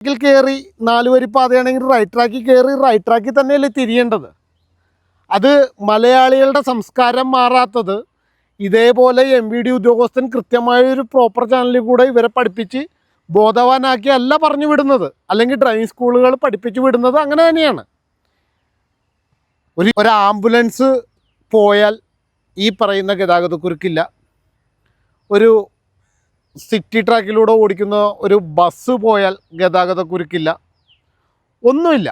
ട്രാക്കിൽ കയറി നാലുവരി പാതയാണെങ്കിൽ റൈറ്റ് ട്രാക്കിൽ കയറി റൈറ്റ് ട്രാക്കിൽ തന്നെയല്ലേ തിരിയേണ്ടത്? അത് മലയാളികളുടെ സംസ്കാരം മാറാത്തത് ഇതേപോലെ എം വി ഡി ഉദ്യോഗസ്ഥൻ കൃത്യമായൊരു പ്രോപ്പർ ചാനലിൽ കൂടെ ഇവരെ പഠിപ്പിച്ച് ബോധവാനാക്കി അല്ല പറഞ്ഞു വിടുന്നത്. അല്ലെങ്കിൽ ഡ്രൈവിംഗ് സ്കൂളുകൾ പഠിപ്പിച്ച് വിടുന്നത് അങ്ങനെ തന്നെയാണ്. ഒരു ഒരു ആംബുലൻസ് പോയാൽ ഈ പറയുന്ന ഗതാഗതക്കുരുക്കില്ല. ഒരു സിറ്റി ട്രാക്കിലൂടെ ഓടിക്കുന്ന ഒരു ബസ് പോയാൽ ഗതാഗത കുരുക്കില്ല. ഒന്നുമില്ല.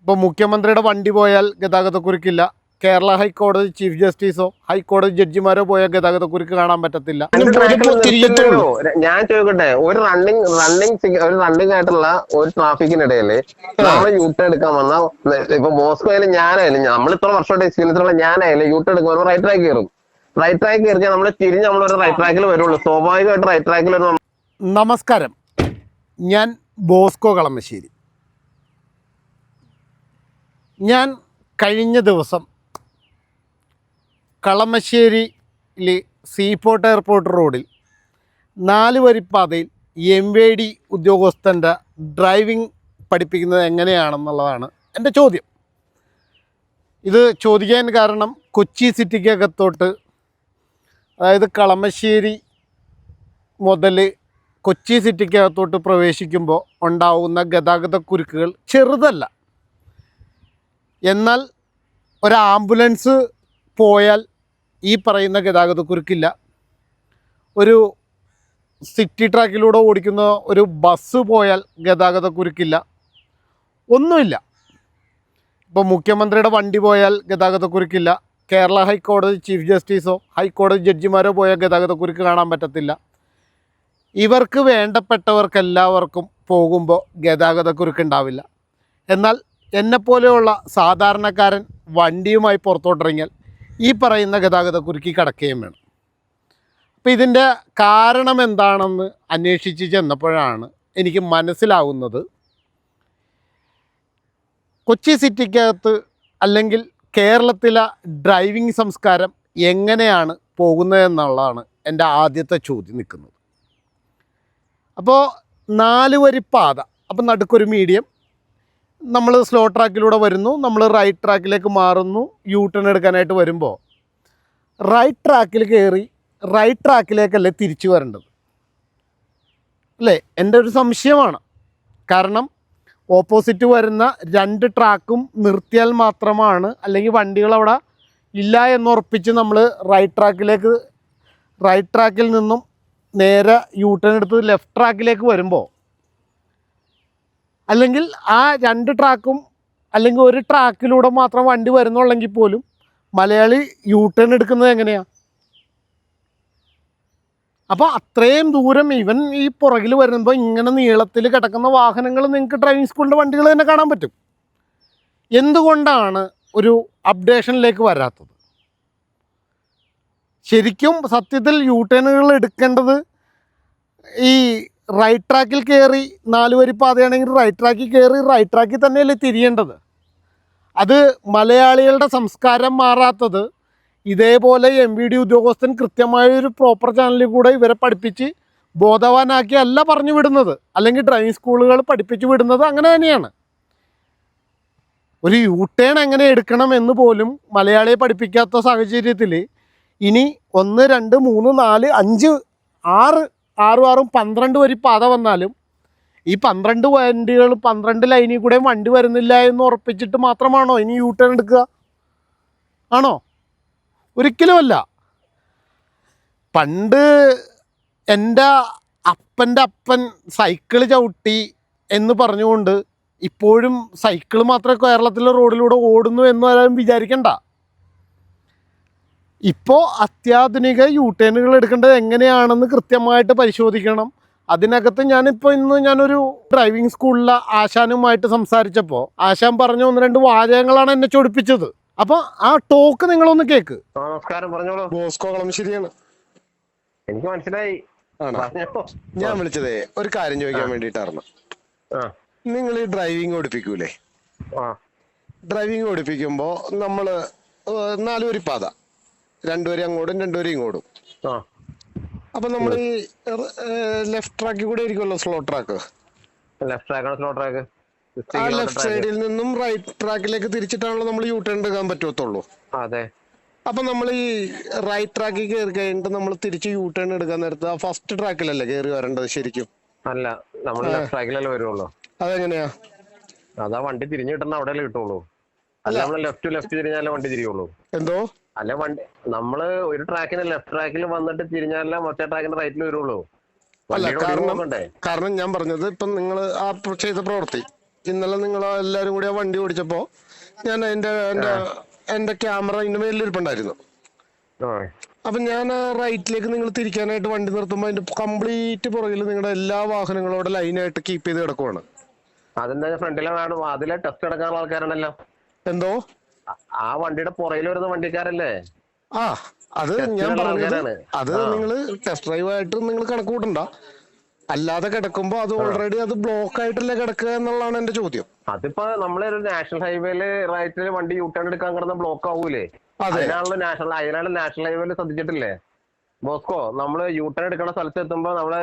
ഇപ്പോൾ മുഖ്യമന്ത്രിയുടെ വണ്ടി പോയാൽ ഗതാഗത കുരുക്കില്ല. കേരള ഹൈക്കോടതി ചീഫ് ജസ്റ്റിസോ ഹൈക്കോടതി ജഡ്ജിമാരോ പോയ ഗതാഗത കുരുക്ക് കാണാൻ പറ്റത്തില്ല. ഞാൻ ചോദിക്കട്ടെ ഒരു റണ്ണിങ് റണ്ണിങ് ഒരു റണ്ണിങ് ആയിട്ടുള്ള ഒരു ട്രാഫിക്കിനിടയിൽ നമ്മൾ യൂട്ട് എടുക്കാൻ വന്ന ഇപ്പൊ മോസ്കോയിലും ഞാനായാലും നമ്മൾ ഇത്ര വർഷമായിട്ട് എക്സ്പീരിയൻസ് ഞാനായാലും യൂട്ട് എടുക്കുമ്പോൾ റൈറ്റ് ട്രാക്ക് കയറും റൈറ്റ് ട്രാക്ക് കയറിയാൽ നമ്മൾ തിരിഞ്ഞ് നമ്മൾ ഒരു റൈറ്റ് ട്രാക്കിൽ വരുള്ളൂ. സ്വാഭാവികമായിട്ട് റൈറ്റ് ട്രാക്കിൽ വരുന്ന നമസ്കാരം. ഞാൻ ബോസ്കോ കളമശ്ശേരി. ഞാൻ കഴിഞ്ഞ ദിവസം കളമശ്ശേരിയിലെ സീപോർട്ട് എയർപോർട്ട് റോഡിൽ നാല് വരിപ്പാതയിൽ എം വി ഡി ഉദ്യോഗസ്ഥന്റെ ഡ്രൈവിംഗ് പഠിപ്പിക്കുന്നത് എങ്ങനെയാണെന്നുള്ളതാണ് എന്റെ ചോദ്യം. ഇത് ചോദിക്കാൻ കാരണം കൊച്ചി സിറ്റിക്കകത്തോട്ട് അതായത് കളമശ്ശേരി മുതൽ കൊച്ചി സിറ്റിക്കകത്തോട്ട് പ്രവേശിക്കുമ്പോൾ ഉണ്ടാവുന്ന ഗതാഗത കുരുക്കുകൾ ചെറുതല്ല. എന്നാൽ ഒരു ആംബുലൻസ് പോയാൽ ഈ പറയുന്ന ഗതാഗത കുരുക്കില്ല. ഒരു സിറ്റി ട്രാക്കിലൂടെ ഓടിക്കുന്ന ഒരു ബസ് പോയാൽ ഗതാഗത കുരുക്കില്ല. ഒന്നുമില്ല. ഇപ്പോൾ മുഖ്യമന്ത്രിയുടെ വണ്ടി പോയാൽ ഗതാഗതക്കുരുക്കില്ല കേരള ഹൈക്കോടതി ചീഫ് ജസ്റ്റിസോ ഹൈക്കോടതി ജഡ്ജിമാരോ പോയ ഗതാഗതക്കുരുക്ക് കാണാൻ പറ്റത്തില്ല. ഇവർക്ക് വേണ്ടപ്പെട്ടവർക്കെല്ലാവർക്കും പോകുമ്പോൾ ഗതാഗതക്കുരുക്ക് ഉണ്ടാവില്ല. എന്നാൽ എന്നെപ്പോലെയുള്ള സാധാരണക്കാരൻ വണ്ടിയുമായി പുറത്തോട്ടിറങ്ങിയാൽ ഈ പറയുന്ന ഗതാഗതക്കുരുക്കി കടക്കുകയും വേണം. അപ്പോൾ ഇതിന്റെ കാരണം എന്താണെന്ന് അന്വേഷിച്ച് ചെന്നപ്പോഴാണ് എനിക്ക് മനസ്സിലാവുന്നത്. കൊച്ചി സിറ്റിക്കകത്ത് അല്ലെങ്കിൽ കേരളത്തിലെ ഡ്രൈവിംഗ് സംസ്കാരം എങ്ങനെയാണ് പോകുന്നതെന്നുള്ളതാണ് എന്റെ ആദ്യത്തെ ചോദ്യം നിൽക്കുന്നത്. അപ്പോൾ നാല് വരി പാത. അപ്പോൾ നടുക്കൊരു മീഡിയം നമ്മൾ സ്ലോ ട്രാക്കിലൂടെ വരുന്നു. നമ്മൾ റൈറ്റ് ട്രാക്കിലേക്ക് മാറുന്നു. യൂ ടേൺ എടുക്കാനായിട്ട് വരുമ്പോൾ റൈറ്റ് ട്രാക്കിൽ കയറി റൈറ്റ് ട്രാക്കിലേക്കല്ലേ തിരിച്ചു വരേണ്ടത്? അല്ലേ? എന്റെ ഒരു സംശയമാണ്. കാരണം ഓപ്പോസിറ്റ് വരുന്ന രണ്ട് ട്രാക്കും നിർത്തിയാൽ മാത്രമാണ് അല്ലെങ്കിൽ വണ്ടികൾ അവിടെ ഇല്ല എന്നുറപ്പിച്ച് നമ്മൾ റൈറ്റ് ട്രാക്കിലേക്ക് റൈറ്റ് ട്രാക്കിൽ നിന്നും നേരെ യൂ ടേൺ എടുത്ത് ലെഫ്റ്റ് ട്രാക്കിലേക്ക് വരുമ്പോൾ അല്ലെങ്കിൽ ആ രണ്ട് ട്രാക്കും അല്ലെങ്കിൽ ഒരു ട്രാക്കിലൂടെ മാത്രം വണ്ടി വരുന്നുള്ളെങ്കിൽ പോലും മലയാളി യൂ ടേൺ എടുക്കുന്നത് എങ്ങനെയാണ് അപ്പോൾ അത്രയും ദൂരം ഇവൻ ഈ പുറകിൽ വരുമ്പോൾ ഇങ്ങനെ നീളത്തിൽ കിടക്കുന്ന വാഹനങ്ങൾ നിങ്ങൾക്ക് ഡ്രൈവിംഗ് സ്കൂളിന്റെ വണ്ടികൾ തന്നെ കാണാൻ പറ്റും. എന്തുകൊണ്ടാണ് ഒരു അപ്ഡേഷനിലേക്ക് വരാത്തത്? ശരിക്കും സത്യത്തിൽ യൂ ടേണുകൾ എടുക്കേണ്ടത് ഈ റൈറ്റ് ട്രാക്കിൽ കയറി നാല് വരി പാതയാണെങ്കിൽ റൈറ്റ് ട്രാക്കിൽ കയറി റൈറ്റ് ട്രാക്കിൽ തന്നെയല്ലേ തിരിയേണ്ടത്? അത് മലയാളികളുടെ സംസ്കാരം മാറാത്തത് ഇതേപോലെ എം വി ഡി ഉദ്യോഗസ്ഥൻ കൃത്യമായ ഒരു പ്രോപ്പർ ചാനലിൽ കൂടെ ഇവരെ പഠിപ്പിച്ച് ബോധവാനാക്കി അല്ല പറഞ്ഞു വിടുന്നത്. അല്ലെങ്കിൽ ഡ്രൈവിംഗ് സ്കൂളുകൾ പഠിപ്പിച്ച് വിടുന്നത് അങ്ങനെ തന്നെയാണ്. ഒരു യൂ ടേൺ എങ്ങനെ എടുക്കണം എന്ന് പോലും മലയാളിയെ പഠിപ്പിക്കാത്ത സാഹചര്യത്തിൽ ഇനി ഒന്ന് രണ്ട് മൂന്ന് നാല് അഞ്ച് ആറ് ആറും ആറും പന്ത്രണ്ട് വരി പാത വന്നാലും ഈ പന്ത്രണ്ട് വണ്ടികൾ പന്ത്രണ്ട് ലൈനിൽ കൂടെ വണ്ടി വരുന്നില്ല എന്ന് ഉറപ്പിച്ചിട്ട് മാത്രമാണോ ഇനി യൂ ടേൺ എടുക്കുക? ആണോ? ഒരിക്കലുമല്ല. പണ്ട് എന്റെ അപ്പന്റെ അപ്പൻ സൈക്കിൾ ചവിട്ടി എന്ന് പറഞ്ഞുകൊണ്ട് ഇപ്പോഴും സൈക്കിൾ മാത്രമേ കേരളത്തിലെ റോഡിലൂടെ ഓടുന്നു എന്ന് ആരും വിചാരിക്കണ്ട. ഇപ്പോൾ അത്യാധുനിക യൂട്ടേണുകൾ ടേണുകൾ എടുക്കേണ്ടത് എങ്ങനെയാണെന്ന് കൃത്യമായിട്ട് പരിശോധിക്കണം. അതിനകത്ത് ഞാനിപ്പോൾ ഇന്ന് ഞാനൊരു ഡ്രൈവിംഗ് സ്കൂളിലെ ആശാനുമായിട്ട് സംസാരിച്ചപ്പോൾ ആശാൻ പറഞ്ഞ ഒന്ന് രണ്ട് വാചകങ്ങളാണ് എന്നെ ചൊടിപ്പിച്ചത്. അപ്പോൾ ആ ടോക്ക് നിങ്ങളൊന്ന് കേക്ക്. നമസ്കാരം പറഞ്ഞോളൂ. ബോസ്കോ കളമശ്ശേരിയാണ് എനിക്ക് മനസ്സിലായി. ആണോ? പറഞ്ഞോ. ഞാൻ വിളിച്ചതേ ഒരു കാര്യം ചോദിക്കാൻ വേണ്ടിയിട്ടായിരുന്നു. ആ. നിങ്ങൾ ഈ ഡ്രൈവിംഗ് ഓടിപ്പിക്കൂലേ? ആ. ഡ്രൈവിംഗ് ഓടിപ്പിക്കുമ്പോ നമ്മൾ നാല് വരി പാത. രണ്ടുപേരും അങ്ങോട്ടും രണ്ടുപേരും ഇങ്ങോട്ടും. ആ. അപ്പൊ നമ്മൾ ഈ ലെഫ്റ്റ് ട്രാക്കിൽ കൂടെ ആയിരിക്കുമല്ലോ സ്ലോ ട്രാക്ക്. ലെഫ്റ്റ് ട്രാക്കാണ് സ്ലോ ട്രാക്ക്. ആ ലെഫ്റ്റ് സൈഡിൽ നിന്നും റൈറ്റ് ട്രാക്കിലേക്ക് തിരിച്ചിട്ടാണല്ലോ നമ്മൾ യൂ ടേൺ എടുക്കാൻ പറ്റത്തുള്ളൂ. അതെ. അപ്പൊ നമ്മൾ ഈ റൈറ്റ് ട്രാക്കിൽ കയറി കഴിഞ്ഞിട്ട് നമ്മൾ തിരിച്ച് യൂ ടേൺ എടുക്കാൻ നേരത്ത് ആ ഫസ്റ്റ് ട്രാക്കിലല്ലേ കയറി വരേണ്ടത് ശരിക്കും? അല്ല നമ്മൾ ലെഫ്റ്റ് ട്രാക്കിലല്ലേ വരുള്ളൂ. അതെങ്ങനെയാ? അതാ വണ്ടി തിരിഞ്ഞു കിട്ടുന്ന അവിടെ കിട്ടുള്ളൂ. അല്ല നമ്മൾ ലെഫ്റ്റ് ലെഫ്റ്റ് തിരിഞ്ഞാലേ വണ്ടി തിരിയുള്ളൂ. എന്തോ? അല്ല വണ്ടി നമ്മൾ ഒരു ട്രാക്കിന് ലെഫ്റ്റ് ട്രാക്കിൽ വന്നിട്ട് തിരിഞ്ഞാലേ മറ്റേ ട്രാക്കിന്റെ റൈറ്റിൽ വരുള്ളൂ. അല്ല കാരണം കാരണം ഞാൻ പറഞ്ഞത് ഇപ്പം നിങ്ങൾ ആ ചെയ്ത പ്രവൃത്തി. ഇന്നലെ നിങ്ങൾ എല്ലാരും കൂടി ആ വണ്ടി ഓടിച്ചപ്പോ ഞാൻ എന്റെ എന്റെ എന്റെ ക്യാമറ ഇതിന്റെ മേലിരിപ്പുണ്ടായിരുന്നു. അപ്പൊ ഞാൻ റൈറ്റിലേക്ക് നിങ്ങൾ തിരിക്കാനായിട്ട് വണ്ടി നിർത്തുമ്പോൾ അതിന്റെ കംപ്ലീറ്റ് പുറകിൽ നിങ്ങളുടെ എല്ലാ വാഹനങ്ങളോടെ ലൈനായിട്ട് കീപ്പ് ചെയ്ത് കിടക്കുവാണ്. അതെന്താ ഫ്രണ്ടിലെ വേണം അതിലെ ടെസ്റ്റ് എടുക്കാനുള്ള ആൾക്കാരാണല്ലോ. എന്തോ? ആ- വണ്ടിയുടെ പുറകിൽ വരുന്ന വണ്ടിക്കാരല്ലേ? ആ അത് ഞാൻ പറഞ്ഞത് അത് നിങ്ങൾ നിങ്ങൾ ടെസ്റ്റ് ഡ്രൈവ് ആയിട്ട് നിങ്ങൾ കണക്ക് കൂട്ടണ്ട. അല്ലാതെ കിടക്കുമ്പോ അത് ഓൾറെഡി അത് ബ്ലോക്ക് ആയിട്ടല്ലേ കിടക്കുക എന്നുള്ളതാണ് എന്റെ ചോദ്യം. അതിപ്പോ നമ്മൾ നാഷണൽ ഹൈവേയിൽ റൈറ്റിൽ വണ്ടി യൂ ടേൺ എടുക്കാൻ കിടന്ന ബ്ലോക്ക് ആവൂലേ? അതെ. അതിനാണല്ലോ നാഷണൽ അതിനാണ് നാഷണൽ ഹൈവേയിൽ ശ്രദ്ധിച്ചിട്ടില്ലേ? ബോസ്കോ നമ്മൾ യൂ ടേൺ എടുക്കുന്ന സ്ഥലത്ത് എത്തുമ്പോ നമ്മൾ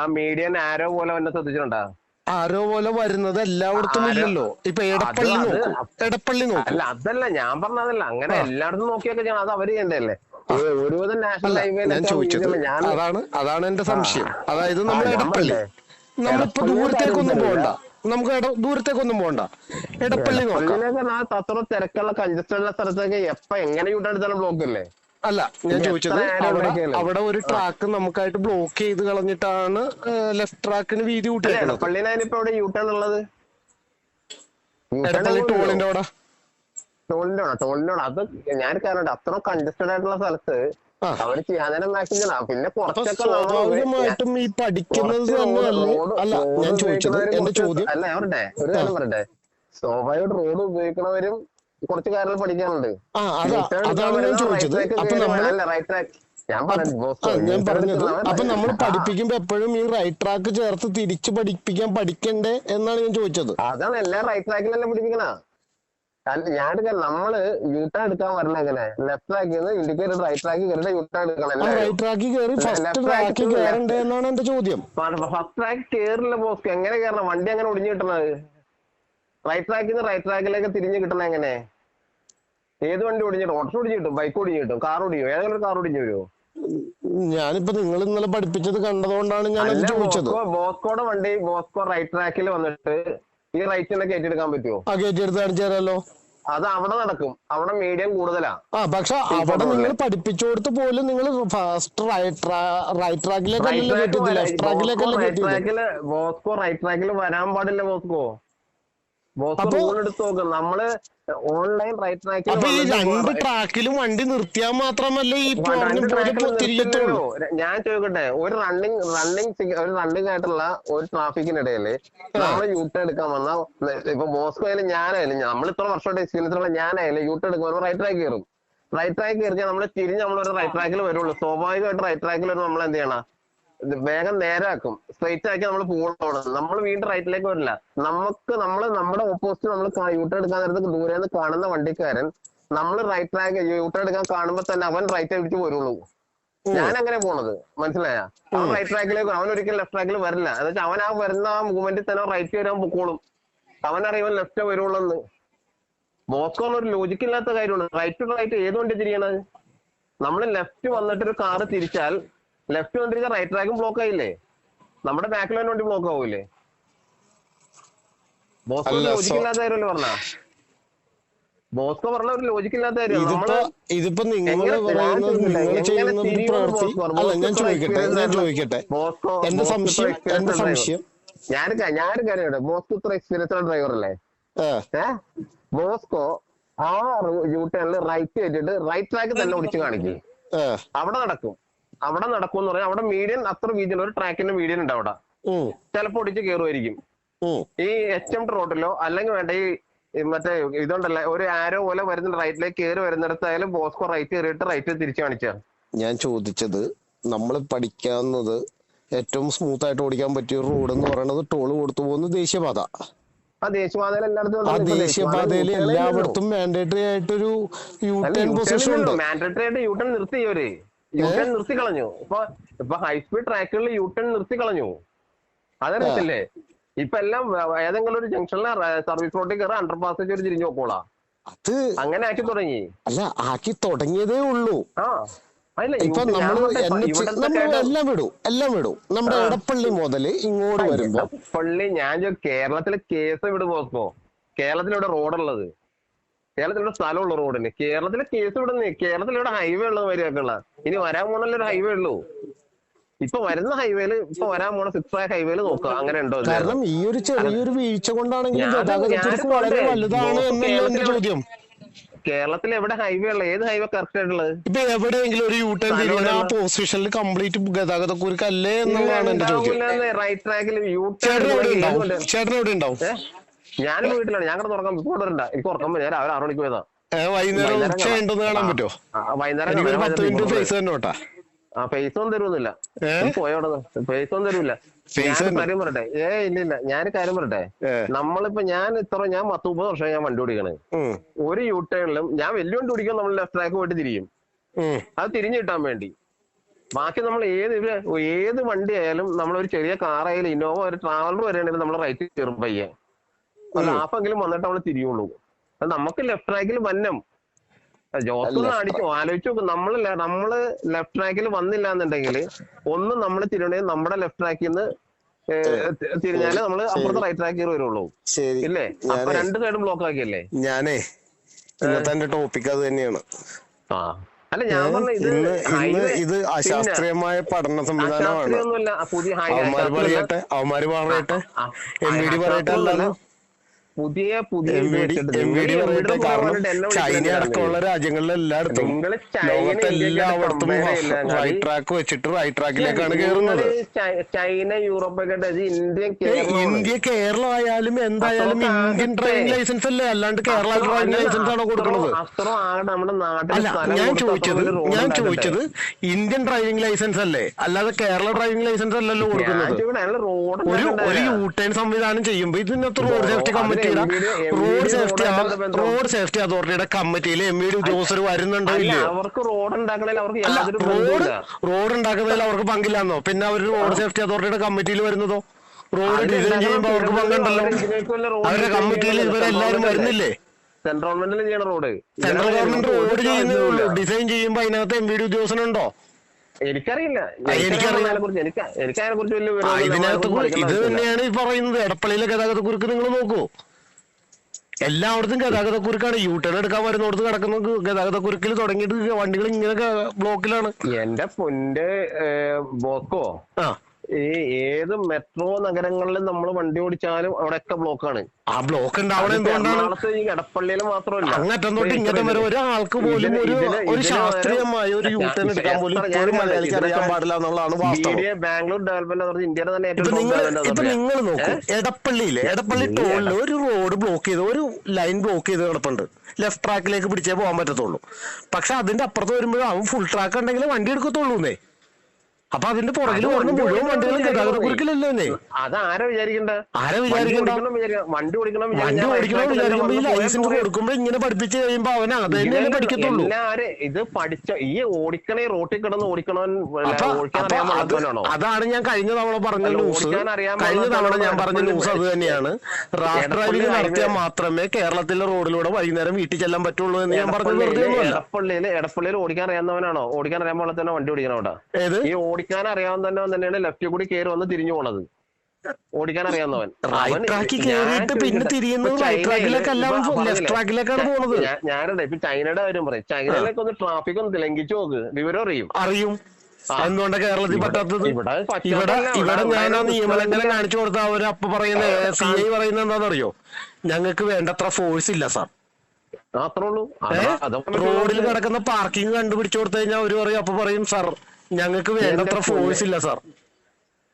ആ മീഡിയൻ ആരോ പോലെ തന്നെ ശ്രദ്ധിച്ചിട്ടുണ്ടാ? ആരോ പോലെ വരുന്നത് എല്ലായിടത്തും ഇല്ലല്ലോ. ഇപ്പൊ എടപ്പള്ളി നോക്കും. എടപ്പള്ളി നോക്കും. അല്ല അതല്ല ഞാൻ പറഞ്ഞതല്ല. അങ്ങനെ എല്ലായിടത്തും നോക്കിയൊക്കെ ചെയ്യണം. അത് അവർ ചെയ്യണ്ടല്ലേ അതാണ് അതാണ് എന്റെ സംശയം. അതായത് നമ്മൾ എടപ്പള്ളി. നമ്മളിപ്പോ ദൂരത്തേക്കൊന്നും പോകണ്ട നമുക്ക് ദൂരത്തേക്കൊന്നും പോകണ്ട എടപ്പള്ളി അത്ര തിരക്കുള്ള കഞ്ചസ്റ്റഡ് ഉള്ള സ്ഥലത്തൊക്കെ എപ്പ എങ്ങനെ ടേൺ ബ്ലോക്ക് അല്ലേ അല്ല ഞാൻ ചോദിച്ചത് അവിടെ ഒരു ട്രാക്ക് നമുക്കായിട്ട് ബ്ലോക്ക് ചെയ്ത് കളഞ്ഞിട്ടാണ് ലെഫ്റ്റ് ട്രാക്കിന് വീതി കൂട്ടിയത് എടപ്പള്ളി ടോളിന്റെ അവിടെ. ടോളിന്റെ ടോളിനോടാ. അത് ഞാൻ കാരണം അത്ര കണ്ടസ്റ്റഡ് ആയിട്ടുള്ള സ്ഥലത്ത് ആ. അവർ ചെയ്യാൻ പിന്നെ സ്വാഭാവികമായിട്ടും ഈ പഠിക്കുന്നത് അല്ല ഞാൻ ചോദിച്ചത് എന്റെ ചോദ്യം. അല്ല ഞാൻ പറയട്ടെ. ഒരു കാര്യം പറയട്ടെ. സ്വാഭാവികമായിട്ട് റോഡ് ഉപയോഗിക്കുന്നവരും കുറച്ച് കാര്യങ്ങൾ പഠിക്കാനുണ്ട്. അതാണ് ഞാൻ ചോദിച്ചത്. അപ്പൊ right track. ഞാൻ പറഞ്ഞത് അപ്പൊ നമ്മൾ പഠിപ്പിക്കുമ്പോ എപ്പോഴും ഈ റൈറ്റ് ട്രാക്ക് ചേർത്ത് തിരിച്ച് പഠിപ്പിക്കാൻ പഠിക്കണ്ടേ എന്നാണ് ഞാൻ ചോദിച്ചത്. അതാണ് എല്ലാ റൈറ്റ് ട്രാക്കിലല്ലേ പിടിപ്പിക്കണ ഞാൻ എടുക്കാൻ നമ്മൾ യൂട്ടേൺ എടുക്കാൻ വരണ എങ്ങനെ? ലെഫ്റ്റ് ട്രാക്കിൽ നിന്ന് ഇൻഡിക്കേറ്റർ റൈറ്റ് ട്രാക്കിൽ കയറിയിട്ട് യൂട്ടേൺ എടുക്കണം റൈറ്റ് ട്രാക്കിൽ കയറി ഫസ്റ്റ് ട്രാക്കിൽ കയറണ്ടേ എന്നാണ് എന്റെ ചോദ്യം. ഫസ്റ്റ് ട്രാക്ക് കയറില്ല ബോസ് എങ്ങനെ കയറണം വണ്ടി അങ്ങനെ ഒടിഞ്ഞു കിട്ടണത്? റൈറ്റ് ട്രാക്കിൽ നിന്ന് റൈറ്റ് ട്രാക്കിലേക്ക് തിരിഞ്ഞു കിട്ടണം എങ്ങനെ? ഏത് വണ്ടി ഒടിഞ്ഞിട്ടും ഓട്ടോ ഒടിഞ്ഞു കിട്ടും? ബൈക്ക് ഒടിഞ്ഞു കിട്ടും? കാർ ഒടിഞ്ഞു ഏതെങ്കിലും ഒരു കാർ ഒടിഞ്ഞു വരുമോ ഞാനിപ്പോ നിങ്ങൾ ഇന്നലെ പഠിപ്പിച്ചത് കണ്ടതുകൊണ്ടാണ് ഞാൻ ചോദിച്ചത്. ബോസ്കോ ബോസ്കോടെ വണ്ടി ബോസ്കോ റൈറ്റ് ട്രാക്കിൽ വന്നിട്ട് ഈ റൈറ്റിനെ കയറ്റിയെടുക്കാൻ പറ്റുമോ ആ കയറ്റി എടുത്ത് കാണിച്ചു തരാലോ. അത് അവിടെ നടക്കും. അവിടെ മീഡിയം കൂടുതലാ. ആ പക്ഷെ അവിടെ നിങ്ങൾ പഠിപ്പിച്ചു കൊടുത്ത് പോലും നിങ്ങൾ ഫസ്റ്റ് റൈറ്റ് റൈറ്റ് ട്രാക്കിലേക്കല്ലല്ലോ കയറ്റിയത് ലെഫ്റ്റ് ട്രാക്കിലേക്കല്ലേ കയറ്റിയത് ബോസ്കോ റൈറ്റ് ട്രാക്കിൽ വരാൻ പാടില്ല ബോസ്കോ ബോസ്കോ അപ്പൊ- റൂൾ എടുത്ത് നോക്ക് നമ്മൾ ഓൺലൈൻ റൈറ്റ് ട്രാക്കിൽ അപ്പൊ ഈ രണ്ട് ട്രാക്കിലും വണ്ടി നിർത്തിയാൽ മാത്രമല്ല ഈ പോലെ ഞാൻ ചോദിക്കട്ടെ ഒരു റണ്ണിങ് റണ്ണിങ് ഒരു റണ്ണിങ് ആയിട്ടുള്ള ഒരു ട്രാഫിക്കിനിടയിൽ നമ്മൾ യൂട്ടേൺ എടുക്കാൻ വന്ന ഇപ്പൊ മോസ്കോയിലും ആയാലും ഞാനായാലും നമ്മൾ ഇത്ര വർഷമായിട്ട് എക്സ്പീരിയൻസ് ഞാനായാലും യൂട്ടേൺ എടുക്കുമ്പോൾ റൈറ്റ് ട്രാക്ക് കയറും റൈറ്റ് ട്രാക്ക് കയറിയാൽ നമ്മൾ തിരിഞ്ഞ് നമ്മൾ ഒരു റൈറ്റ് ട്രാക്കിൽ വരുള്ളൂ. സ്വാഭാവികമായിട്ട് റൈറ്റ് ട്രാക്കിൽ വരുമ്പോൾ നമ്മൾ എന്ത് ചെയ്യണം? വേഗം നേരാക്കും. സ്ട്രൈറ്റ് ആക്കി നമ്മൾ പോകണം നമ്മൾ വീണ്ടും റൈറ്റിലേക്ക് വരില്ല. നമുക്ക് നമ്മൾ നമ്മുടെ ഓപ്പോസിറ്റ് നമ്മൾ യൂട്ടർ എടുക്കാൻ നേരത്ത് ദൂരെ നിന്ന് കാണുന്ന വണ്ടിക്കാരൻ നമ്മൾ റൈറ്റ് ട്രാക്ക് യൂട്ടർ എടുക്കാൻ കാണുമ്പോൾ തന്നെ അവൻ റൈറ്റ് അടിച്ച് വരുള്ളൂ. ഞാൻ അങ്ങനെ പോണത്. മനസ്സിലായ? അവൻ റൈറ്റ് ട്രാക്കിലേക്ക് അവൻ ഒരിക്കലും ലെഫ്റ്റ് ട്രാക്കിൽ വരില്ല. എന്നുവെച്ചാൽ അവൻ ആ വരുന്ന ആ മൂവ്മെന്റിൽ തന്നെ റൈറ്റ് വരാൻ പൊക്കോളും. അവൻ അറിയാൻ ലെഫ്റ്റ് വരുള്ളൂ ബോസ്കോ ഒരു ലോജിക്ക് ഇല്ലാത്ത കാര്യമാണ്. റൈറ്റ് ടു റൈറ്റ് ഏത് വണ്ടി തിരിയണത്? നമ്മൾ ലെഫ്റ്റ് വന്നിട്ട് ഒരു കാറ് തിരിച്ചാൽ ലെഫ്റ്റ് വന്നിരിക്കാൻ റൈറ്റ് ട്രാക്കും ബ്ലോക്ക് ആയില്ലേ? നമ്മുടെ ബാക്കിൽ തന്നെ വണ്ടി ബ്ലോക്ക് ആവൂലേ? ബോസ്കോ കാര്യമല്ലേ പറഞ്ഞ? ബോസ്കോ പറഞ്ഞ ഒരു ലോജിക് ഇല്ലാത്ത കാര്യം ഞാൻ ബോസ്കോ ഞാൻ ഞാൻ എന്റെ സംശയം എന്റെ സംശയം. ഞാനൊരു ഞാനൊരു കാര്യം. ബോസ്കോ ഇത്ര എക്സ്പീരിയൻസ് ഡ്രൈവർ അല്ലേ? ബോസ്കോ ആ യൂട്ടേണിൽ റൈറ്റ് ചെയ്തിട്ട് റൈറ്റ് ട്രാക്ക് തന്നെ ഓടിച്ചു കാണിക്കും. അവിടെ നടക്കും. അവിടെ നടക്കും എന്ന് പറയാം അവിടെ മീഡിയൻ അത്ര വീതിയുള്ള ഒരു ട്രാക്കിന്റെ മീഡിയൻ ഉണ്ട് അവിടെ. ചിലപ്പോ ഒടിച്ച് കയറുമായിരിക്കും ഈ എച്ച് എം റോഡിലോ അല്ലെങ്കിൽ വേണ്ട ഈ മറ്റേ ഇതുണ്ടല്ലോ ഒരു ആരോ പോലെ വരുന്ന റൈറ്റിലേക്ക് കയറി വരുന്നിടത്തായാലും ബോസ്കോ റൈറ്റ് കയറിയിട്ട് റൈറ്റ് തിരിച്ചു കാണിച്ചാണ് ഞാൻ ചോദിച്ചത് നമ്മൾ പഠിക്കാവുന്നത് ഏറ്റവും സ്മൂത്ത് ആയിട്ട് ഓടിക്കാൻ പറ്റിയ റോഡ് എന്ന് പറയുന്നത് ടോൾ കൊടുത്തു പോകുന്ന ദേശീയപാത. ആ ദേശീയപാതയിൽ എല്ലായിടത്തും മാൻഡേറ്ററി ആയിട്ടൊരു യു ടേൺ പൊസിഷൻ ഉണ്ട്. മാൻഡേറ്ററി ആയിട്ട് യു നിർത്തി ഇവർ. യൂട്ടൺ നിർത്തി കളഞ്ഞു ഇപ്പൊ ഇപ്പൊ ഹൈസ്പീഡ് ട്രാക്കുകളിൽ യൂട്ടേൺ നിർത്തി കളഞ്ഞു അതറിയത്തില്ലേ? ഇപ്പൊ എല്ലാം ഏതെങ്കിലും ഒരു ജംഗ്ഷനിലെ സർവീസ് റോഡിൽ കയറി അണ്ടർ പാസേജ് ഒരു തിരിഞ്ഞു നോക്കോളാം. അത് അങ്ങനെ ആക്കി തുടങ്ങി. അല്ല ആക്കി തുടങ്ങിയതേ ഉള്ളൂ. ആ. അല്ല ഇപ്പൊ നമ്മൾ എല്ലാം വിടും എല്ലാം വിടും. നമ്മുടെ എടപ്പള്ളി മുതൽ ഇങ്ങോട്ട് വരുമ്പോ. പള്ളി ഞാൻ കേരളത്തിലെ കേസ് വിടുമ്പോ കേരളത്തിലെ റോഡുള്ളത് കേരളത്തിലിവിടെ സ്ഥലമുള്ള റോഡിന്. കേരളത്തിലെ കേസ് ഇവിടെ കേരളത്തിലൂടെ ഹൈവേ ഉള്ളത് വരെയൊക്കെയുള്ള ഇനി വരാൻ പോണല്ലേ ഒരു ഹൈവേ ഉള്ളൂ. ഇപ്പൊ വരുന്ന ഹൈവേയിൽ ഇപ്പൊ വരാൻ പോണ സിക്സ് ആയ ഹൈവേയിൽ നോക്കുക അങ്ങനെ ഉണ്ടോ കാരണം ഈ ഒരു ചെറിയൊരു വീഴ്ച കൊണ്ടാണെങ്കിലും വളരെ വലുതാണ് ഇപ്പൊ എന്നല്ല എന്റെ ചോദ്യം. കേരളത്തിൽ എവിടെ ഹൈവേ ഉള്ളത് ഏത് ഹൈവേ കറക്റ്റ് ആയിട്ടുള്ളത്? ഇപ്പൊ എവിടെയെങ്കിലും ഒരു യൂ ടേൺ തിരിയണം ആ പൊസിഷനിൽ കംപ്ലീറ്റ് ഗതാഗത അല്ലേ എന്നുള്ളതാണ് എന്റെ ചോദ്യം. റൈറ്റ് ട്രാക്കിൽ യൂ ചേട്ടൻ എവിടെ ഉണ്ടാവും. ചേട്ടൻ എവിടെ ഉണ്ടാവും. ഞാൻ വീട്ടിലാണ്. ഞാൻ കിടന്ന് ഉറക്കം ഇപ്പോൾ വരണ്ട എനിക്ക് ഉറക്കം. ഞാൻ രാവിലെ ആറ് മണിക്ക് പോയതാ. വൈകുന്നേരം ഉച്ച ഉണ്ടെന്ന് കാണാൻ പറ്റോ പറ്റുമോ വൈകുന്നേരം. പത്ത് മിനിറ്റ് ഫേസ് തന്നെ കേട്ടാ. ആ പൈസ ഒന്നും തരുന്നില്ല? പോയോടെ പൈസ ഒന്നും തരൂല. കാര്യം പറയട്ടെ. ഏ ഇല്ല ഇല്ല. ഞാൻ കാര്യം പറയട്ടെ. നമ്മളിപ്പോ ഞാൻ ഇത്ര ഞാൻ പത്ത് മുപ്പത് വർഷം ഞാൻ വണ്ടി ഓടിക്കണേ. ഒരു യൂ ടേണിലും ഞാൻ വലിയ വണ്ടി ഓടിക്കാൻ നമ്മൾ ലെഫ്റ്റ് ട്രാക്ക് പോയിട്ട് തിരിയും. അത് തിരിഞ്ഞു കിട്ടാൻ വേണ്ടി. ബാക്കി നമ്മൾ ഏത് ഏത് വണ്ടി ആയാലും ഒരു ചെറിയ കാർ ആയാലും ഇന്നോവ ഒരു ട്രാവലർ വരെയാണെങ്കിലും നമ്മൾ റൈറ്റ് കയറും പയ്യെ. അല്ല ഹാഫെങ്കിലും വന്നിട്ട് അവൾ തിരിയുള്ളൂ. അത് നമുക്ക് ലെഫ്റ്റ് ട്രാക്കിൽ വന്നം. ജോസ് ഒന്ന് അടിച്ചു ആലോചിച്ച് നോക്കും. നമ്മൾ നമ്മൾ ലെഫ്റ്റ് ട്രാക്കിൽ വന്നില്ല എന്നുണ്ടെങ്കിൽ ഒന്ന് നമ്മൾ തിരിയണേ നമ്മുടെ ലെഫ്റ്റ് ട്രാക്കിൽ നിന്ന് തിരിഞ്ഞാലേ നമ്മൾ അപ്പുറത്തെ റൈറ്റ് ട്രാക്കിൽ വരുള്ളൂ. ഇല്ലേ? അപ്പൊ രണ്ട് സൈഡും ബ്ലോക്ക് ആക്കിയല്ലേ? ഞാനേ ഇന്നത്തെ എന്റെ ടോപ്പിക് അത് തന്നെയാണ്. ആ. അല്ല ഞാൻ പറഞ്ഞ ഇത് ഇന്ന് ഇത് അശാസ്ത്രീയമായ പഠന സംവിധാനമാണ്. അവന്മാര് പറയട്ടെ അവന്മാര് പറയട്ടെ. എം വി ഡി പറയട്ടെ. അല്ലാതെ? പുതിയ പുതിയ ചൈന അടക്കമുള്ള രാജ്യങ്ങളിൽ എല്ലായിടത്തും ലോകത്തെ എല്ലായിടത്തും റൈറ്റ് ട്രാക്ക് വെച്ചിട്ട് റൈറ്റ് ട്രാക്കിലേക്കാണ് കേറുന്നത്. കയറുന്നത് ചൈന യൂറോപ്പൊക്കെ കേരളമാണ്. ഇന്ത്യ കേരളം ആയാലും എന്തായാലും ഇന്ത്യൻ ഡ്രൈവിംഗ് ലൈസൻസ് അല്ലേ? അല്ലാണ്ട് കേരള ഡ്രൈവിംഗ് ലൈസൻസ് ആണോ കൊടുക്കുന്നത്? അല്ല ഞാൻ ചോദിച്ചത് ഞാൻ. ചോദിച്ചത് ഇന്ത്യൻ ഡ്രൈവിംഗ് ലൈസൻസ് അല്ലേ? അല്ലാതെ കേരള ഡ്രൈവിംഗ് ലൈസൻസ് അല്ലല്ലോ കൊടുക്കുന്നത്. ഒരു? ഒരു യൂ ടേൺ സംവിധാനം ചെയ്യുമ്പോൾ ഇതിനകത്ത് റോഡ് സേഫ്റ്റി അതിന് കമ്മിറ്റിയുടെ റോഡ് സേഫ്റ്റി റോഡ് സേഫ്റ്റി അതോറിറ്റിയുടെ കമ്മിറ്റിയിൽ എം വി ഉദ്യോഗസ്ഥർ വരുന്നുണ്ടോ ഇല്ലേ? അവർക്ക് റോഡ് അവർക്ക് അല്ല റോഡ് റോഡ് ഉണ്ടാക്കുന്നതിൽ അവർക്ക് പങ്കില്ലാന്നോ? പിന്നെ അവർ റോഡ് സേഫ്റ്റി അതോറിറ്റിയുടെ കമ്മിറ്റിയിൽ വരുന്നതോ? റോഡ് ഡിസൈൻ ചെയ്യുമ്പോൾ അവർക്ക് പങ്കുണ്ടല്ലോ. അവരുടെ കമ്മിറ്റിയിൽ ഇവരെല്ലാരും വരുന്നില്ലേ? സെൻട്രൽ ഗവൺമെന്റിൽ ചെയ്യണ റോഡ് സെൻട്രൽ ഗവൺമെന്റ് റോഡ് ചെയ്യുന്നേ ഉള്ളൂ ഡിസൈൻ ചെയ്യുമ്പോ അതിനകത്ത് എം വി ഡി ഉദ്യോഗസ്ഥനുണ്ടോ എനിക്കറിയില്ല. എനിക്കറിയില്ല. ഇതിനകത്ത് ഇത് തന്നെയാണ് ഈ പറയുന്നത്. എടപ്പള്ളിയിലെ ഗതാഗത കുരുക്ക് നിങ്ങൾ നോക്കൂ. എല്ലായിടത്തും ഗതാഗത കുരുക്കാണ്. യൂ ടേൺ എടുക്കാൻ വരുന്നിടത്ത് കിടക്കുന്ന ഗതാഗത കുരുക്കിൽ തുടങ്ങിയിട്ട് വണ്ടികൾ ഇങ്ങനെ ബ്ലോക്കിലാണ്. എന്റെ പൊന്റെ ബോക്കോ. ആ. ഈ ഏത് മെട്രോ നഗരങ്ങളിലും നമ്മൾ വണ്ടി ഓടിച്ചാലും അവിടെയൊക്കെ ബ്ലോക്കാണ്. ആ ബ്ലോക്ക് ഉണ്ടാവണം എന്തുകൊണ്ടാണ്? ഈ എടപ്പള്ളിയിൽ മാത്രമല്ല. അങ്ങറ്റം തൊട്ട് ഇങ്ങറ്റം വരെ. ഒരാൾക്ക് പോലും ഒരു ഒരു ശാസ്ത്രീയമായ ഒരു യൂ ടേൺ എടുക്കാൻ പോലും ഒരു മലയാളിക്ക് അറിയാൻ പാടില്ല എന്നുള്ളതാണ് വാസ്തവം. ബാംഗ്ലൂർ ഡെവലപ്മെന്റ് പറഞ്ഞ ഇന്ത്യയുടെ തന്നെ ഏറ്റവും നിങ്ങൾ ഇപ്പൊ നിങ്ങൾ. നോക്കൂ. എടപ്പള്ളിയിൽ എടപ്പള്ളി ടോളിൽ ഒരു റോഡ് ബ്ലോക്ക് ചെയ്ത് ഒരു ലൈൻ ബ്ലോക്ക് ചെയ്ത് കിടപ്പുണ്ട്. ലെഫ്റ്റ് ട്രാക്കിലേക്ക് പിടിച്ചേ പോകാൻ പറ്റത്തുള്ളൂ. പക്ഷെ അതിന്റെ അപ്പുറത്ത് വരുമ്പോഴും അവൻ ഫുൾ ട്രാക്ക് ഉണ്ടെങ്കിൽ വണ്ടി എടുക്കത്തുള്ളൂന്നേ. അപ്പൊ അതിന്റെ പുറകിൽ പറഞ്ഞ വരുന്ന മുഴുവൻ വണ്ടികളും ഗതാഗത കുരുക്കിലല്ലേ കുറിക്കലല്ലേ അതാരാ വിചാരിക്കണ്ട? ആരാ വിചാരിക്കണ്ട. വണ്ടി ഓടിക്കണം വണ്ടി ഓടിക്കണോ വിചാരിക്കുമ്പോ ഈ ലൈസൻസ് കൊടുക്കുമ്പോ ഇങ്ങനെ പഠിപ്പിച്ച് കഴിയുമ്പോ അവൻ അത് തന്നെയല്ലേ പഠിക്കത്തുള്ളൂ. ഇത് പഠിച്ച ഈ ഓടിക്കണേ റോട്ടിൽ കിടന്ന് ഓടിക്കണവൻ അതാണ് ഞാൻ കഴിഞ്ഞ തവണ പറഞ്ഞ ന്യൂസ്. കഴിഞ്ഞ തവണ ഞാൻ പറഞ്ഞ ന്യൂസ് അത് തന്നെയാണ്. റാഷ് ഡ്രൈവിംഗ് നടത്തിയാൽ മാത്രമേ കേരളത്തിലെ റോഡിലൂടെ വൈകുന്നേരം വീട്ടിൽ ചെല്ലാൻ പറ്റുള്ളൂ എന്ന് ഞാൻ പറഞ്ഞത് വെറുതെ എടപ്പള്ളിയിൽ എടപ്പള്ളിയിൽ ഓടിക്കാൻ അറിയാവുന്നവനാണോ? ഓടിക്കാൻ അറിയാൻ പോലെ തന്നെ വണ്ടി ഓടിക്കണം അവിടെ? ഏത്? ഈ ഓടിക്കാൻ അറിയാവുന്ന തന്നെ തന്നെയാണ് ലെഫ്റ്റിൽ കൂടി കയറി വന്ന് തിരിഞ്ഞു പോണത്. ഓടിക്കാൻ അറിയാവുന്നവൻ തിരിയുന്നത് ഇപ്പൊ ചൈനയുടെ കാര്യം പറയും. ചൈനയിലേക്ക് ഒന്ന് ട്രാഫിക് ഒന്ന് ലംഘിച്ചു നോക്ക്. വിവരം അറിയും. അറിയും. എന്തുകൊണ്ടാ കേരളത്തിൽ പറ്റാത്തത്? ഇവിടെ ഇവിടെ ഞാൻ ആ നിയമലംഘനം കാണിച്ചു കൊടുത്ത അവർ അപ്പൊ പറയുന്ന സി ഐ പറയുന്ന എന്താണെന്നറിയോ? ഞങ്ങൾക്ക് വേണ്ടത്ര ഫോഴ്സ് ഇല്ല സാർ അത്രേ ഉള്ളൂ. ഏ? റോഡിൽ കിടക്കുന്ന പാർക്കിംഗ് കണ്ടുപിടിച്ചു കൊടുത്തു കഴിഞ്ഞാൽ അവർ പറയും അപ്പൊ പറയും സാർ ഞങ്ങൾക്ക് വേണ്ടത്ര ഫോഴ്സ് ഇല്ല സാർ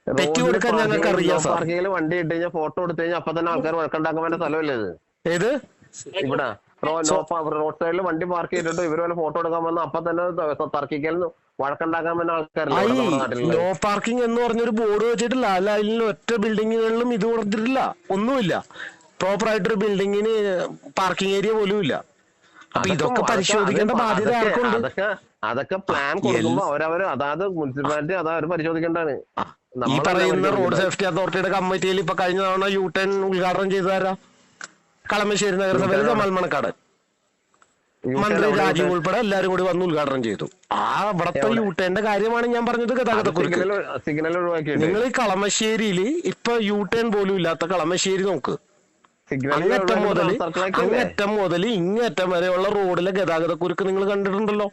തെറ്റി കൊടുക്കാൻ ഞങ്ങൾക്ക് അറിയാം, സാർ. parking വണ്ടി ഇട്ട് കഴിഞ്ഞാൽ ഫോട്ടോ എടുത്തു കഴിഞ്ഞാൽ അപ്പൊ തന്നെ ആൾക്കാർ വഴക്കുണ്ടാക്കാൻ വേണ്ട സ്ഥലമല്ലേ ഇത്. ഏത്? ഇവിടെ. റോഡ് സൈഡിൽ വണ്ടി പാർക്ക് ചെയ്തിട്ട് ഇവർ വല്ല ഫോട്ടോ എടുക്കാൻ വന്ന അപ്പൊ തന്നെ തർക്കിക്കൽ വഴക്കുണ്ടാക്കാൻ വേണ്ട ആൾക്കാരില്ല ലോ നോ പാർക്കിംഗ് എന്ന് പറഞ്ഞൊരു ബോർഡ് വെച്ചിട്ടില്ല ആ ലൈനിൽ ഒറ്റ ബിൽഡിങ്ങുകളിലും ഇത് കൊടുത്തിട്ടില്ല. ഒന്നുമില്ല. പ്രോപ്പർ ആയിട്ടൊരു ബിൽഡിങ്ങിന് പാർക്കിംഗ് ഏരിയ പോലും ഇല്ല അപ്പൊ ഇതൊക്കെ പരിശോധിക്കേണ്ട ബാധ്യത അതൊക്കെ- ആർക്കുണ്ട്? അതൊക്കെ അതൊക്കെ പ്ലാൻ കൊടുക്കുമ്പോ അവരവര് അതാത് മുനിസിപ്പാലിറ്റി അതാ അവർ പരിശോധിക്കേണ്ടതാണ്. ഈ പറയുന്ന റോഡ് സേഫ്റ്റി അതോറിറ്റിയുടെ കമ്മിറ്റിയിൽ ഇപ്പൊ കഴിഞ്ഞ തവണ യു ടെൻ ഉദ്ഘാടനം ചെയ്തു തരാം കളമശ്ശേരി നഗരസഭയിൽ ജമാൽ മണക്കാട് മന്ത്രി രാജീവ് ഉൾപ്പെടെ എല്ലാരും കൂടി വന്ന് ഉദ്ഘാടനം ചെയ്തു. ആ ഇവിടത്തെ യു ടെന്റെ കാര്യമാണ് ഞാൻ പറഞ്ഞത് ഒഴിവാക്കിയിട്ട്. നിങ്ങൾ ഈ കളമശ്ശേരിയിൽ ഇപ്പൊ യു ടേൺ പോലും ഇല്ലാത്ത കളമശ്ശേരി നോക്ക്. അങ്ങറ്റം മുതൽ അങ്ങറ്റം മുതൽ ഇങ്ങറ്റം വരെയുള്ള റോഡിലെ ഗതാഗത കുരുക്ക് നിങ്ങൾ കണ്ടിട്ടുണ്ടല്ലോ.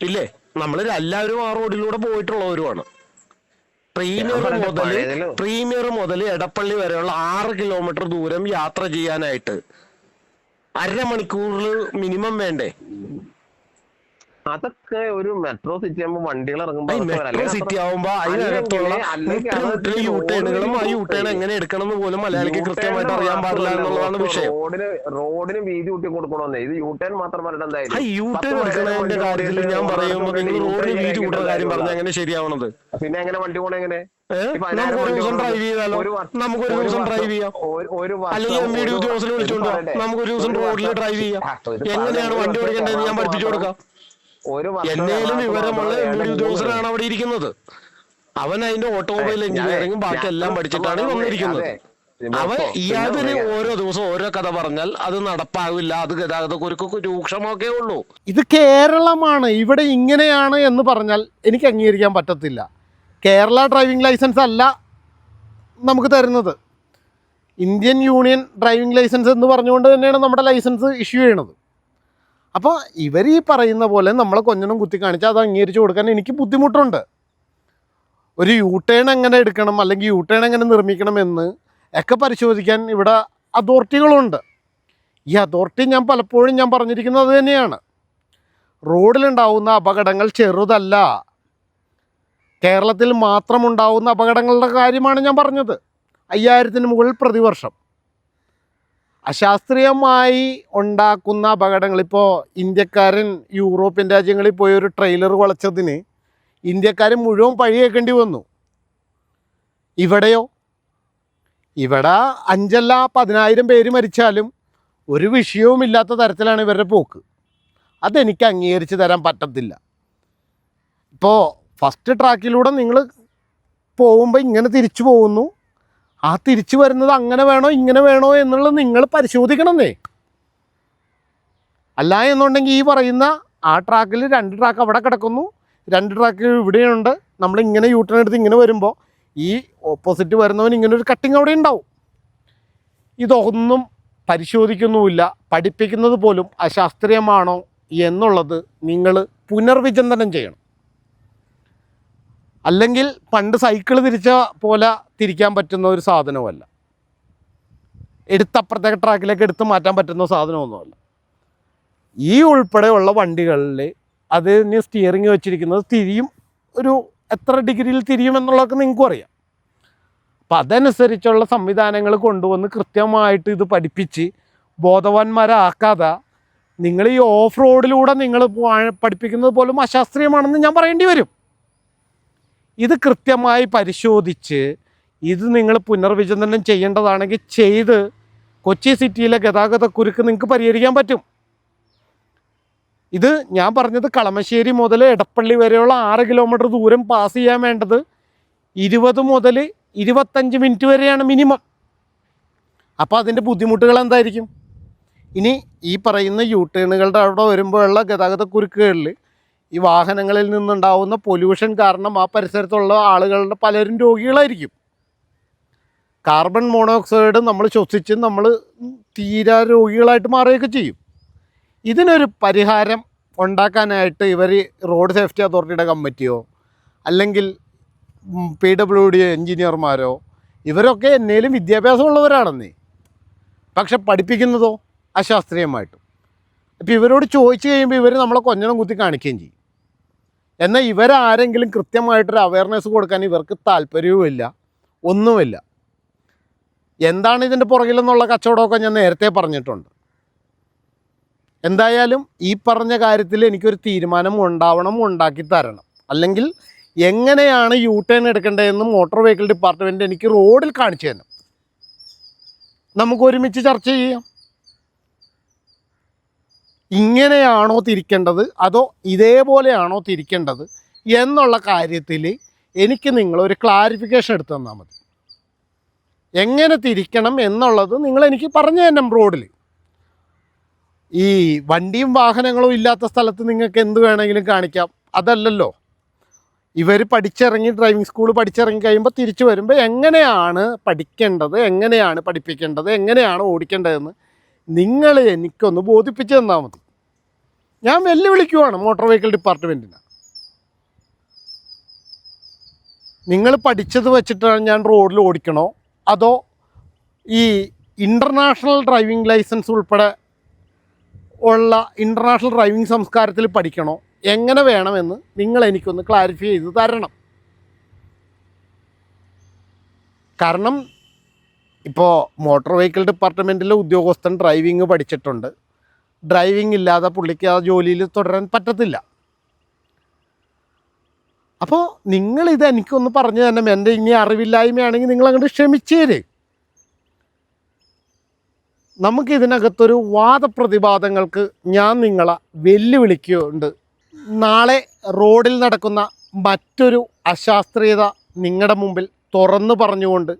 ഇല്ലേ? നമ്മൾ എല്ലാവരും ആ റോഡിലൂടെ പോയിട്ടുള്ളവരുമാണ്. പ്രീമിയർ മുതൽ പ്രീമിയർ മുതൽ എടപ്പള്ളി വരെയുള്ള ആറ് കിലോമീറ്റർ ദൂരം യാത്ര ചെയ്യാനായിട്ട് അരമണിക്കൂറിൽ മിനിമം വേണ്ടേ? അതൊക്കെ ഒരു മെട്രോ സിറ്റി ആകുമ്പോ വണ്ടികൾ ഇറങ്ങുമ്പോ സിറ്റി ആവുമ്പോൾ ആവുമ്പോ അതിനകത്തുള്ള അല്ലെങ്കിൽ മുട്ടിന് അത് മുട്ടിന് യൂ ടേണുകളും ആ യൂ ടേൺ റോഡിന് എങ്ങനെ എടുക്കണം എന്ന് പോലും മലയാളിക്ക് കൃത്യമായിട്ട് അറിയാൻ പാടില്ല എന്നുള്ളതാണ് വിഷയം. റോഡിന് റോഡിന് വീതി കൂട്ടി കൊടുക്കണമെന്നേ ഇത് യൂട്ടേൺ ടേൺ മാത്രം പറഞ്ഞിട്ട് ആ എന്തായാലും യൂ പത്ത് ടേൺ എടുക്കുന്നതിന്റെ കാര്യത്തിൽ ഞാൻ പറയുമ്പോൾ നിങ്ങൾ റോഡിന് വീതി കൂട്ടുന്ന കാര്യം പറഞ്ഞാൽ. എങ്ങനെ ശരിയാവണത് പിന്നെ എങ്ങനെ വണ്ടി പോണ എങ്ങനെ? നമുക്ക് വണ്ടി ദിവസം ഡ്രൈവ് ചെയ്താലോ? ഒരു ഒരു ദിവസം ഡ്രൈവ് ചെയ്യാം. ഒരു- ഒരു അല്ലെങ്കിൽ എം ബി ഡി ഒരു ഉദ്യോഗസ്ഥനെ വിളിച്ചോണ്ട് വാ. ദിവസം റോഡിൽ ഡ്രൈവ് ചെയ്യാം. ഒരു എങ്ങനെയാണ് വണ്ടി വർഷം ഓടിക്കേണ്ടത് ഞാൻ പഠിപ്പിച്ചു കൊടുക്കാം. ഒരു എന്നേലും വിവരമുള്ള ഉദ്യോഗസ്ഥനാണ് അവിടെ ഇരിക്കുന്നത്. അവൻ അതിന്റെ ഓട്ടോമൊബൈൽ എഞ്ചിനീയറിംഗും ബാക്കി എല്ലാം പഠിച്ചിട്ടാണ് വന്നിരിക്കുന്നത്. അവൻ ഇപ്പോ ഓരോ ദിവസം ഓരോ കഥ പറഞ്ഞാൽ അത് നടപ്പാവില്ല. അത് ഗതാഗത കുരുക്ക് രൂക്ഷമൊക്കെ ഉള്ളൂ. ഇത് കേരളമാണ്. ഇവിടെ ഇങ്ങനെയാണ് എന്ന് പറഞ്ഞാൽ എനിക്ക് അംഗീകരിക്കാൻ പറ്റത്തില്ല. കേരള ഡ്രൈവിംഗ് ലൈസൻസ് അല്ല നമുക്ക് തരുന്നത്. ഇന്ത്യൻ യൂണിയൻ ഡ്രൈവിംഗ് ലൈസൻസ് എന്ന് പറഞ്ഞുകൊണ്ട് തന്നെയാണ് നമ്മുടെ ലൈസൻസ് ഇഷ്യൂ ചെയ്യണത്. അപ്പോൾ ഇവർ ഈ പറയുന്ന പോലെ നമ്മളെ കൊഞ്ഞനും കുത്തി കാണിച്ചാൽ അത് അംഗീകരിച്ചു കൊടുക്കാൻ എനിക്ക് ബുദ്ധിമുട്ടുണ്ട്. ഒരു യൂ ടേൺ എങ്ങനെ എടുക്കണം അല്ലെങ്കിൽ യൂ ടേൺ എങ്ങനെ നിർമ്മിക്കണം എന്ന് ഒക്കെ പരിശോധിക്കാൻ ഇവിടെ അതോറിറ്റികളുണ്ട്. ഈ അതോറിറ്റി ഞാൻ പലപ്പോഴും ഞാൻ പറഞ്ഞിരിക്കുന്നത് തന്നെയാണ്. റോഡിലുണ്ടാവുന്ന അപകടങ്ങൾ ചെറുതല്ല. കേരളത്തിൽ മാത്രമുണ്ടാവുന്ന അപകടങ്ങളുടെ കാര്യമാണ് ഞാൻ പറഞ്ഞത്. അയ്യായിരത്തിന് മുകളിൽ പ്രതിവർഷം. അശാസ്ത്രീയമായി ഉണ്ടാക്കുന്ന അപകടങ്ങൾ. ഇപ്പോൾ ഇന്ത്യക്കാരൻ യൂറോപ്യൻ രാജ്യങ്ങളിൽ പോയി ഒരു ട്രെയിലർ വളച്ചതിന് ഇന്ത്യക്കാരൻ മുഴുവൻ പഴിയേക്കേണ്ടി വന്നു. ഇവിടെയോ? ഇവിടെ അഞ്ചല്ല പതിനായിരം പേര് മരിച്ചാലും ഒരു വിഷയവുമില്ലാത്ത തരത്തിലാണ് ഇവരുടെ പോക്ക്. അതെനിക്ക് അംഗീകരിച്ച് തരാൻ പറ്റത്തില്ല. ഇപ്പോൾ ഫസ്റ്റ് ട്രാക്കിലൂടെ നിങ്ങൾ പോകുമ്പോൾ ഇങ്ങനെ തിരിച്ചു പോകുന്നു. ആ തിരിച്ചു വരുന്നത് അങ്ങനെ വേണോ ഇങ്ങനെ വേണോ എന്നുള്ളത് നിങ്ങൾ പരിശോധിക്കണമെന്നേ അല്ല എന്നുണ്ടെങ്കിൽ ഈ പറയുന്ന ആ ട്രാക്കിൽ രണ്ട് ട്രാക്ക് അവിടെ കിടക്കുന്നു രണ്ട് ട്രാക്ക് ഇവിടെയുണ്ട്. നമ്മൾ ഇങ്ങനെ യൂട്ടേൺ എടുത്ത് ഇങ്ങനെ വരുമ്പോൾ ഈ ഓപ്പോസിറ്റ് വരുന്നവൻ ഇങ്ങനെ ഒരു കട്ടിങ് അവിടെ ഉണ്ടാവും. ഇതൊന്നും പരിശോധിക്കുന്നുമില്ല. പഠിപ്പിക്കുന്നത് പോലും അശാസ്ത്രീയമാണോ എന്നുള്ളത് നിങ്ങൾ പുനർവിചിന്തനം ചെയ്യണം. അല്ലെങ്കിൽ പണ്ട് സൈക്കിൾ തിരിച്ച പോലെ തിരിക്കാൻ പറ്റുന്ന ഒരു സാധനവുമല്ല. എടുത്തപ്പുറത്തെ ട്രാക്കിലേക്ക് എടുത്ത് മാറ്റാൻ പറ്റുന്ന സാധനമൊന്നുമല്ല. ഈ ഉൾപ്പെടെയുള്ള വണ്ടികളിൽ അതിന് സ്റ്റിയറിംഗ് വെച്ചിരിക്കുന്നത് തിരിയും ഒരു എത്ര ഡിഗ്രിയിൽ തിരിയുമെന്നുള്ളതൊക്കെ നിങ്ങൾക്കും അറിയാം. അപ്പം അതനുസരിച്ചുള്ള സംവിധാനങ്ങൾ കൊണ്ടുവന്ന് കൃത്യമായിട്ട് ഇത് പഠിപ്പിച്ച് ബോധവാന്മാരാക്കാതെ നിങ്ങൾ ഈ ഓഫ് റോഡിലൂടെ നിങ്ങൾ പഠിപ്പിക്കുന്നത് പോലും അശാസ്ത്രീയമാണെന്ന് ഞാൻ പറയേണ്ടി വരും. ഇത് കൃത്യമായി പരിശോധിച്ച് ഇത് നിങ്ങൾ പുനർവിചിന്തനം ചെയ്യേണ്ടതാണെങ്കിൽ ചെയ്ത് കൊച്ചി സിറ്റിയിലെ ഗതാഗത കുരുക്ക് നിങ്ങൾക്ക് പരിഹരിക്കാൻ പറ്റും. ഇത് ഞാൻ പറഞ്ഞത് കളമശ്ശേരി മുതൽ എടപ്പള്ളി വരെയുള്ള ആറ് കിലോമീറ്റർ ദൂരം പാസ് ചെയ്യാൻ വേണ്ടത് ഇരുപത് മുതൽ ഇരുപത്തഞ്ച് മിനിറ്റ് വരെയാണ് മിനിമം. അപ്പോൾ അതിന്റെ ബുദ്ധിമുട്ടുകൾ എന്തായിരിക്കും? ഇനി ഈ പറയുന്ന യൂ ടേണുകളുടെ അവിടെ വരുമ്പോഴുള്ള ഗതാഗത കുരുക്കുകളിൽ ഈ വാഹനങ്ങളിൽ നിന്നുണ്ടാവുന്ന പൊല്യൂഷൻ കാരണം ആ പരിസരത്തുള്ള ആളുകളുടെ പലരും രോഗികളായിരിക്കും. കാർബൺ മോണോക്സൈഡ് നമ്മൾ ശ്വസിച്ച് നമ്മൾ തീരാ രോഗികളായിട്ട് മാറുകയൊക്കെ ചെയ്യും. ഇതിനൊരു പരിഹാരം ഉണ്ടാക്കാനായിട്ട് ഇവർ റോഡ് സേഫ്റ്റി അതോറിറ്റിയുടെ കമ്മിറ്റിയോ അല്ലെങ്കിൽ പി ഡബ്ല്യു ഡി എഞ്ചിനീയർമാരോ ഇവരൊക്കെ എന്നേലും വിദ്യാഭ്യാസമുള്ളവരാണെന്നേ. പക്ഷെ പഠിപ്പിക്കുന്നതോ അശാസ്ത്രീയമായിട്ടും. അപ്പോൾ ഇവരോട് ചോദിച്ചു കഴിയുമ്പോൾ ഇവർ നമ്മളെ കൊഞ്ഞണം കുത്തി കാണിക്കുകയും ചെയ്യും. എന്നാൽ ഇവരാരെങ്കിലും കൃത്യമായിട്ടൊരു അവയർനെസ് കൊടുക്കാൻ ഇവർക്ക് താല്പര്യവുമില്ല. ഒന്നുമില്ല. എന്താണ് ഇതിന്റെ പുറകിലെന്നുള്ള കച്ചവടമൊക്കെ ഞാൻ നേരത്തെ പറഞ്ഞിട്ടുണ്ട്. എന്തായാലും ഈ പറഞ്ഞ കാര്യത്തിൽ എനിക്കൊരു തീരുമാനം ഉണ്ടാവണം ഉണ്ടാക്കി തരണം. അല്ലെങ്കിൽ എങ്ങനെയാണ് യൂ ടേൺ എടുക്കേണ്ടതെന്ന് മോട്ടോർ വെഹിക്കിൾ ഡിപ്പാർട്ട്മെന്റ് എനിക്ക് റോഡിൽ കാണിച്ചു തരണം. നമുക്ക് ഒരുമിച്ച് ചർച്ച ചെയ്യാം. ഇങ്ങനെയാണോ തിരിക്കേണ്ടത്? അതോ ഇതേപോലെയാണോ തിരിക്കേണ്ടത്? എന്നുള്ള കാര്യത്തിൽ എനിക്ക് നിങ്ങൾ ഒരു ക്ലാരിഫിക്കേഷൻ എടുത്തു തന്നാൽ മതി. എങ്ങനെ തിരിക്കണം എന്നുള്ളത് നിങ്ങൾ എനിക്ക് പറഞ്ഞു തന്നെ റോഡിൽ ഈ വണ്ടിയും വാഹനങ്ങളും ഇല്ലാത്ത സ്ഥലത്ത് നിങ്ങൾക്ക് എന്ത് വേണമെങ്കിലും കാണിക്കാം. അതല്ലല്ലോ. ഇവർ പഠിച്ചിറങ്ങി ഡ്രൈവിംഗ് സ്കൂൾ പഠിച്ചിറങ്ങി കഴിയുമ്പോൾ തിരിച്ചു വരുമ്പോൾ എങ്ങനെയാണ് പഠിക്കേണ്ടത്? എങ്ങനെയാണ് പഠിപ്പിക്കേണ്ടത്? എങ്ങനെയാണ് ഓടിക്കേണ്ടതെന്ന് നിങ്ങൾ എനിക്കൊന്ന് ബോധിപ്പിച്ച് തന്നാൽ മതി. ഞാൻ വെല്ലുവിളിക്കുവാണ് മോട്ടോർ വെഹിക്കിൾ ഡിപ്പാർട്ട്മെന്റിനെ നിങ്ങൾ പഠിച്ചത് വെച്ചിട്ടാണ് ഞാൻ റോഡിൽ ഓടിക്കണോ? അതോ ഈ ഇന്റർനാഷണൽ ഡ്രൈവിംഗ് ലൈസൻസ് ഉൾപ്പെടെ ഉള്ള ഇന്റർനാഷണൽ ഡ്രൈവിംഗ് സംസ്കാരത്തിൽ പഠിക്കണോ? എങ്ങനെ വേണമെന്ന് നിങ്ങൾ എനിക്കൊന്ന് ക്ലാരിഫൈ ചെയ്ത് തരണം. കാരണം ഇപ്പോൾ മോട്ടോർ വെഹിക്കിൾ ഡിപ്പാർട്ട്മെന്റിലെ ഉദ്യോഗസ്ഥൻ ഡ്രൈവിംഗ് പഠിച്ചിട്ടുണ്ട്. ഡ്രൈവിംഗ് ഇല്ലാതെ പുള്ളിക്ക് ആ ജോലിയിൽ തുടരാൻ പറ്റത്തില്ല. അപ്പോൾ നിങ്ങളിത് എനിക്കൊന്ന് പറഞ്ഞു തന്നെ എന്റെ ഇനി അറിവില്ലായ്മയാണെങ്കിൽ നിങ്ങൾ അങ്ങോട്ട് ക്ഷമിച്ചേര് നമുക്ക് ഇതിനകത്തൊരു വാദപ്രതിവാദങ്ങൾക്ക് ഞാൻ നിങ്ങളെ വെല്ലുവിളിക്കുന്നുണ്ട്. നാളെ റോഡിൽ നടക്കുന്ന മറ്റൊരു അശാസ്ത്രീയത നിങ്ങളുടെ മുമ്പിൽ തുറന്നു പറഞ്ഞുകൊണ്ട്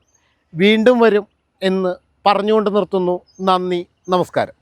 വീണ്ടും വരും എന്ന് പറഞ്ഞുകൊണ്ട് നിർത്തുന്നു. നന്ദി. നമസ്കാരം.